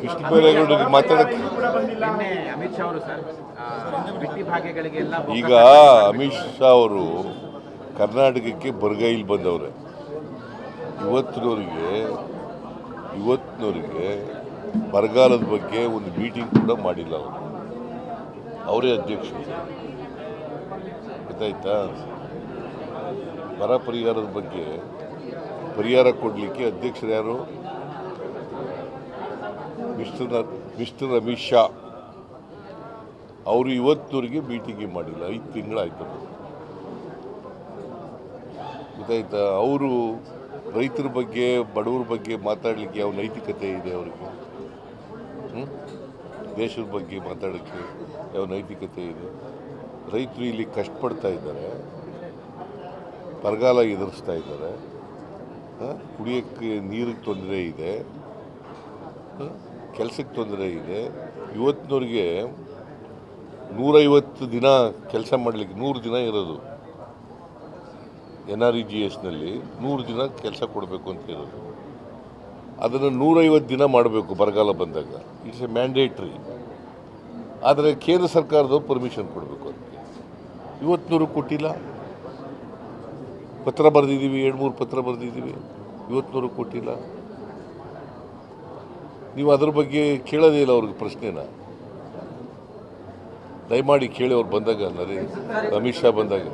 ಕೃಷ್ಣ ಬೈರೇಗೌಡ ಮಾತಾಡಕ್ಕೆ ಅಮಿತ್ ಶಾ ಅವರು ಈಗ ಅಮಿತ್ ಶಾ ಅವರು ಕರ್ನಾಟಕಕ್ಕೆ ಬರಗೈಲಿ ಬಂದವ್ರೆ. ಇವತ್ತಿನವರಿಗೆ ಇವತ್ತಿನವರಿಗೆ ಬರಗಾಲದ ಬಗ್ಗೆ ಒಂದು ಮೀಟಿಂಗ್ ಕೂಡ ಮಾಡಿಲ್ಲ ಅವರು. ಅವರೇ ಅಧ್ಯಕ್ಷರು ಗೊತ್ತಾಯ್ತಾ? ಬರ ಪರಿಹಾರದ ಬಗ್ಗೆ ಪರಿಹಾರ ಕೊಡಲಿಕ್ಕೆ ಅಧ್ಯಕ್ಷರು ಯಾರು? ಮಿಸ್ಟರ್ ಮಿಸ್ಟರ್ ಅಮಿತ್ ಶಾ ಅವರು ಇವತ್ತುವರೆಗೆ ಮೀಟಿಂಗ್ ಮಾಡಿಲ್ಲ. ಐದು ತಿಂಗಳಾಯ್ತು ಗೊತ್ತಾಯ್ತಾ? ಅವರು ರೈತರ ಬಗ್ಗೆ, ಬಡವ್ರ ಬಗ್ಗೆ ಮಾತಾಡಲಿಕ್ಕೆ ಯಾವ ನೈತಿಕತೆ ಇದೆ ಅವರಿಗೆ? ದೇಶದ ಬಗ್ಗೆ ಮಾತಾಡೋಕ್ಕೆ ಯಾವ ನೈತಿಕತೆ ಇದೆ? ರೈತರು ಇಲ್ಲಿ ಕಷ್ಟಪಡ್ತಾ ಇದ್ದಾರೆ. ಬರಗಾಲ ಎದುರಿಸ್ತಾ ಇದ್ದಾರೆ? ಕುಡಿಯೋಕ್ಕೆ ನೀರಿಗೆ ತೊಂದರೆ ಇದೆ. ಕೆಲಸಕ್ಕೆ ತೊಂದರೆ ಇದೆ. ಇವತ್ತಿನವ್ರಿಗೆ ನೂರೈವತ್ತು ದಿನ ಕೆಲಸ ಮಾಡಲಿಕ್ಕೆ ನೂರು ದಿನ ಇರೋದು. ಎನ್ ಆರ್ ಇ ಜಿ ಎಸ್ನಲ್ಲಿ ನೂರು ದಿನ ಕೆಲಸ ಕೊಡಬೇಕು ಅಂತ ಇರೋದು. ಅದನ್ನು ನೂರೈವತ್ತು ದಿನ ಮಾಡಬೇಕು ಬರಗಾಲ ಬಂದಾಗ. ಇಟ್ಸ್ ಎ ಮ್ಯಾಂಡೇಟ್ರಿ ಆದರೆ ಕೇಂದ್ರ ಸರ್ಕಾರದವ್ರು ಪರ್ಮಿಷನ್ ಕೊಡಬೇಕು ಅದಕ್ಕೆ ಇವತ್ತಿನವ್ರು ಕೊಟ್ಟಿಲ್ಲ. ಪತ್ರ ಬರೆದಿದ್ದೀವಿ ಎರಡು ಮೂರು ಪತ್ರ ಬರೆದಿದ್ದೀವಿ. ಇವತ್ತಿನವ್ರು ಕೊಟ್ಟಿಲ್ಲ. ನೀವು ಅದ್ರ ಬಗ್ಗೆ ಕೇಳೋದೇ ಇಲ್ಲ ಅವ್ರಿಗೆ ಪ್ರಶ್ನೆನ. ದಯಮಾಡಿ ಕೇಳಿ ಅವ್ರು ಬಂದಾಗ ನರೇಂದ್ರ ಅಮಿತ್ ಶಾ ಬಂದಾಗ.